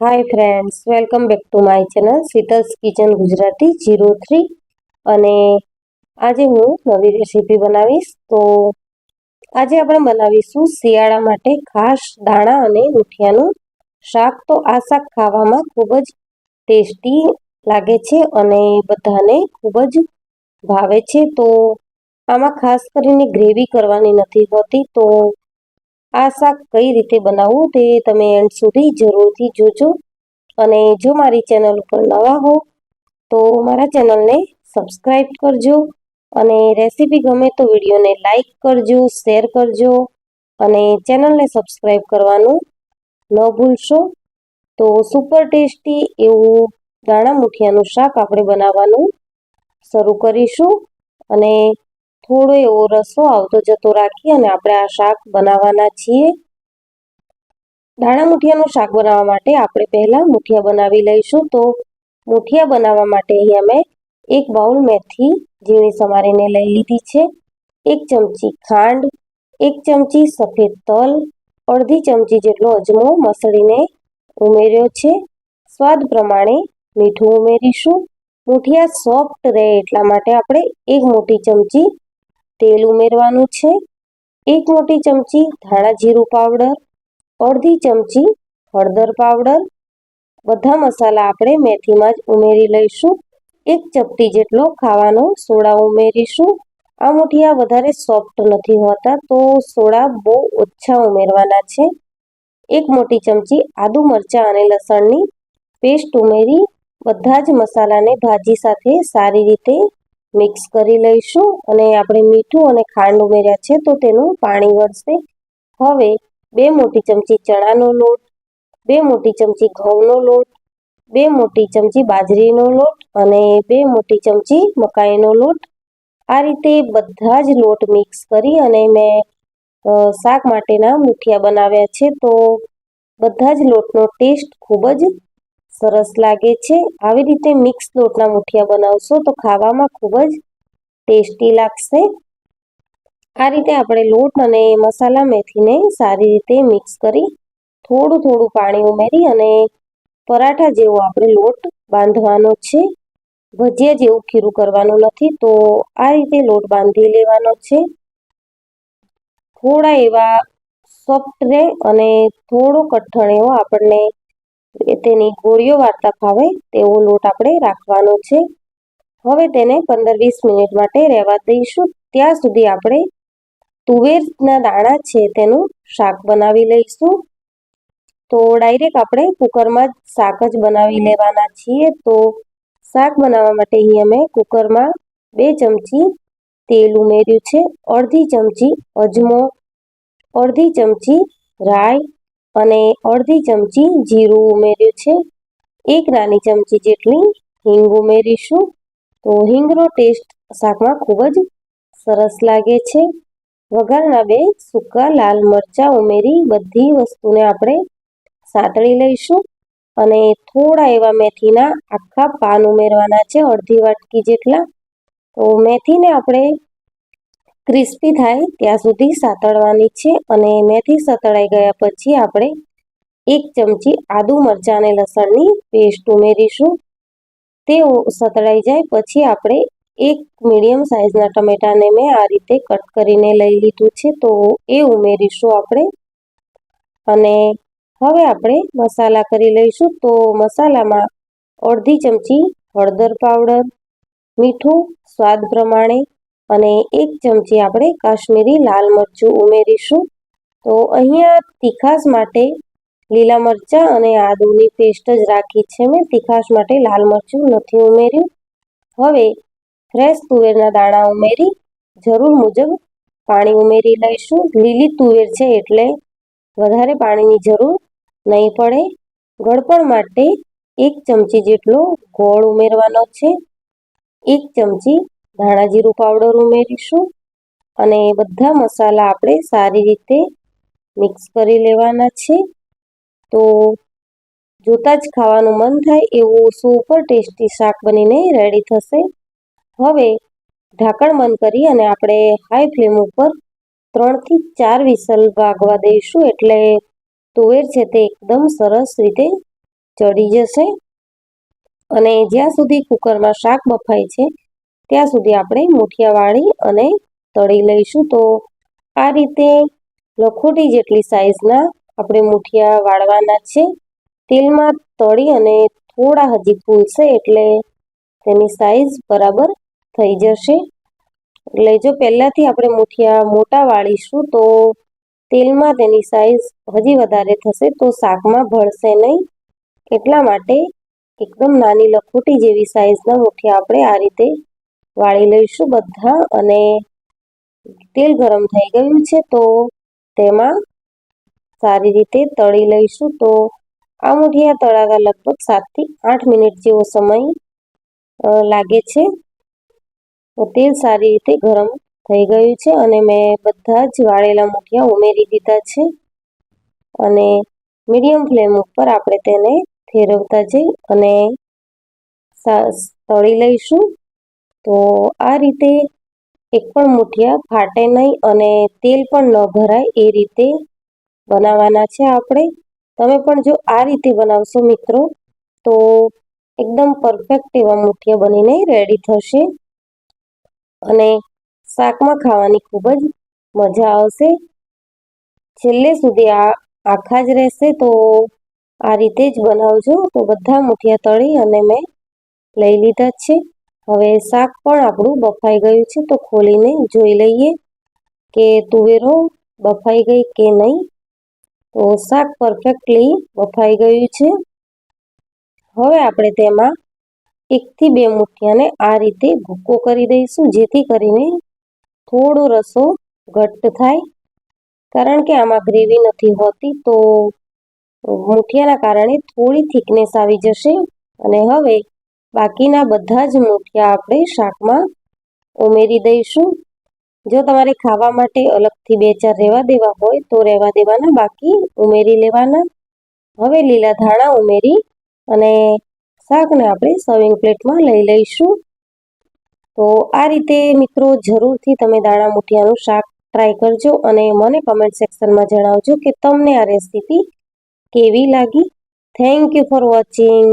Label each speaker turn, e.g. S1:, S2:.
S1: Hi friends welcome back to my channel Sheetal's kitchen Gujarati zero three અને આજે હું નવી રેસીપી બનાવીશ. તો આજે આપણે બનાવીશું શિયાળા માટે ખાસ દાણા અને મુઠિયાનું શાક. તો આ શાક ખાવામાં ખૂબ જ ટેસ્ટી લાગે છે અને બધાને ખૂબ જ ભાવે છે. તો આમાં ખાસ કરીને ગ્રેવી કરવાની નથી હોતી. તો આ શાક કઈ રીતે બનાવવું તે તમે એન્ડ સુધી જરૂરથી જોજો. અને જો મારી ચેનલ ઉપર નવા હો, તો મારા ચેનલને સબસ્ક્રાઈબ કરજો અને રેસીપી ગમે તો વિડીયોને લાઈક કરજો, શેર કરજો અને ચેનલને સબસ્ક્રાઈબ કરવાનું ન ભૂલશો. તો સુપર ટેસ્ટી એવું દાણા મુઠિયાનું શાક આપણે બનાવવાનું શરૂ કરીશું. અને થોડો એવો રસો આવતો જતો રાખી અને આપણે આ શાક બનાવવાના છીએ. દાણા મુઠિયાનું શાક બનાવવા માટે આપણે પહેલાં મુઠિયા બનાવી લઈશું. તો મુઠિયા બનાવવા માટે અહીંયા મેં એક બાઉલ મેથી ઝીણી સમારીને લઈ લીધી છે. એક ચમચી ખાંડ, એક ચમચી સફેદ તલ, અડધી ચમચી જેટલો અજમો મસળીને ઉમેર્યો છે. સ્વાદ પ્રમાણે મીઠું ઉમેરીશું. મુઠિયા સોફ્ટ રહે એટલા માટે આપણે એક મોટી ચમચી તેલ ઉમેરવાનું છે. એક મોટી ચમચી ધાણા જીરું પાવડર, અડધી ચમચી હળદર પાવડર. બધા મસાલા આપણે મેથીમાં જ ઉમેરી લઈશું. એક ચપટી જેટલો ખાવાનો સોડા ઉમેરીશું. આ મુઠિયા વધારે સોફ્ટ નથી હોતા તો સોડા બહુ ઓછા ઉમેરવાના છે. એક મોટી ચમચી આદુ મરચાં અને લસણની પેસ્ટ ઉમેરી, બધા જ મસાલાને ભાજી સાથે સારી રીતે મિક્સ કરી લઈશું અને આપણે મીઠું અને ખાંડ ઉમેર્યા છે તો તેનું પાણી વળશે. હવે બે મોટી ચમચી ચણાનો લોટ, બે મોટી ચમચી ઘઉંનો લોટ, બે મોટી ચમચી બાજરીનો લોટ અને બે મોટી ચમચી મકાઈનો લોટ. આ રીતે બધા જ લોટ મિક્સ કરી અને મેં શાક માટેના મુઠિયા બનાવ્યા છે તો બધા જ લોટનો ટેસ્ટ ખૂબ જ સરસ લાગે છે. આવી રીતે મિક્સ લોટના મુઠિયા બનાવશો તો ખાવામાં ખૂબ જ ટેસ્ટી લાગશે. આ રીતે આપણે લોટ અને મસાલા મેથીને સારી રીતે મિક્સ કરી થોડું થોડું પાણી ઉમેરી અને પરાઠા જેવો આપણે લોટ બાંધવાનો છે. ભજીયા જેવું ખીરું કરવાનું નથી તો આ રીતે લોટ બાંધી લેવાનો છે. થોડા એવા સોફ્ટ રહે અને થોડો કઠણ એવો આપણને તેની ગોળીઓ વાર્તા ખાવે તેવો લોટ આપણે રાખવાનો છે. હવે તેને પંદર વીસ મિનિટ માટે રહેવા દઈશું. ત્યાં સુધી આપણે તુવેરના દાણા છે તેનું શાક બનાવી લઈશું. તો ડાયરેક્ટ આપણે કુકરમાં જ શાક જ બનાવી લેવાના છીએ. તો શાક બનાવવા માટે અહીંયા મેં કુકરમાં બે ચમચી તેલ ઉમેર્યું છે. અડધી ચમચી અજમો, અડધી ચમચી રાઈ અને અડધી ચમચી જીરું ઉમેર્યું છે. એક નાની ચમચી જેટલી હિંગ ઉમેરીશું. તો હિંગનો ટેસ્ટ શાકમાં ખૂબ જ સરસ લાગે છે. વઘારના બે સૂકા લાલ મરચાં ઉમેરી બધી વસ્તુને આપણે સાંતળી લઈશું. અને થોડા એવા મેથીના આખા પાન ઉમેરવાના છે, અડધી વાટકી જેટલા. તો મેથીને આપણે ક્રિસ્પી થાય ત્યાં સુધી સાતળવાની છે અને મેથી સતળાઈ ગયા પછી આપણે એક ચમચી આદુ મરચાં અને લસણની પેસ્ટ ઉમેરીશું. તે સતળાઈ જાય પછી આપણે એક મીડિયમ સાઇઝના ટમેટાને મેં આ રીતે કટ કરીને લઈ લીધું છે તો એ ઉમેરીશું આપણે. અને હવે આપણે મસાલા કરી લઈશું તો મસાલામાં અડધી ચમચી હળદર પાવડર, મીઠું, સ્વાદ પ્રમાણે અને એક ચમચી આપણે કાશ્મીરી લાલ મરચું ઉમેરીશું. તો અહીંયા તીખાસ માટે લીલા મરચાં અને આદુની પેસ્ટ જ રાખી છે મેં. તીખાશ માટે લાલ મરચું નથી ઉમેર્યું. હવે ફ્રેશ તુવેરના દાણા ઉમેરી, જરૂર મુજબ પાણી ઉમેરી લઈશું. લીલી તુવેર છે એટલે વધારે પાણીની જરૂર નહીં પડે. ગળપણ માટે એક ચમચી જેટલો ગોળ ઉમેરવાનો છે. એક ચમચી ધાણા જીરું પાવડર ઉમેરીશું અને બધા મસાલા આપણે સારી રીતે મિક્સ કરી લેવાના છે. તો જોતાં જ ખાવાનું મન થાય એવું સુપર ટેસ્ટી શાક બનીને રેડી થશે. હવે ઢાંકણ બંધ કરી અને આપણે હાઈ ફ્લેમ ઉપર ત્રણથી ચાર વિસલ વાગવા દઈશું એટલે તુવેર છે તે એકદમ સરસ રીતે ચડી જશે. અને જ્યાં સુધી કુકરમાં શાક બફાય છે ત્યાં સુધી આપણે મુઠિયા વાળી અને તળી લઈશું. તો આ રીતે લખોટી જેટલી સાઈઝના આપણે મુઠિયા વાળવાના છે. તેલમાં તળી અને થોડા હજી ફૂલશે એટલે તેની સાઈઝ બરાબર થઈ જશે. એટલે જો પહેલાંથી આપણે મુઠિયા મોટા વાળીશું તો તેલમાં તેની સાઈઝ હજી વધારે થશે તો શાકમાં ભળશે નહીં. એટલા માટે એકદમ નાની લખોટી જેવી સાઈઝના મુઠિયા આપણે આ રીતે વાળી લઈશું બધા અને તેલ ગરમ થઈ ગયું છે તો તેમાં સારી રીતે તળી લઈશું. તો આ મુઠિયા તળાતા લગભગ સાતથી આઠ મિનિટ જેવો સમય લાગે છે. તો તેલ સારી રીતે ગરમ થઈ ગયું છે અને મેં બધા જ વાળેલા મુઠિયા ઉમેરી દીધા છે. અને મીડિયમ ફ્લેમ ઉપર આપણે તેને ફેરવતા જઈ અને તળી લઈશું. તો આ રીતે એક પણ મુઠિયા ફાટે નહીં અને તેલ પણ ન ભરાય એ રીતે બનાવવાના છે આપણે. તમે પણ જો આ રીતે બનાવશો મિત્રો, તો એકદમ પરફેક્ટ એવા મુઠિયા બનીને રેડી થશે. અને શાકમાં ખાવાની ખૂબ જ મજા આવશે. છેલ્લે સુધી આ આખા જ રહેશે તો આ રીતે જ બનાવજો. તો બધા મુઠિયા તળી અને મેં લઈ લીધા છે. હવે શાક પણ આપણું બફાઈ ગયું છે, તો ખોલીને જોઈ લઈએ કે તુવેરો બફાઈ ગઈ કે નહીં. તો શાક પરફેક્ટલી બફાઈ ગયું છે. હવે આપણે તેમાં એકથી બે મુઠિયાને આ રીતે ભૂકો કરી દઈશું, જેથી કરીને થોડો રસો ઘટ્ટ થાય. કારણ કે આમાં ગ્રેવી નથી હોતી, તો મુઠિયાના કારણે થોડી થિકનેસ આવી જશે. અને હવે બાકીના બધા જ મૂઠિયા આપણે શાકમાં ઉમેરી દઈશું. જો તમારે ખાવા માટે અલગથી બે ચાર રહેવા દેવા હોય, તો રહેવા દેવાના, બાકી ઉમેરી લેવાના. હવે લીલા ધાણા ઉમેરી અને શાકને આપણે સર્વિંગ પ્લેટમાં લઈ લઈશું. તો આ રીતે મિત્રો જરૂરથી તમે દાણા મૂઠિયાનું શાક ટ્રાય કરજો અને મને કમેન્ટ સેક્શનમાં જણાવજો કે તમને આ રેસીપી કેવી લાગી. Thank you for watching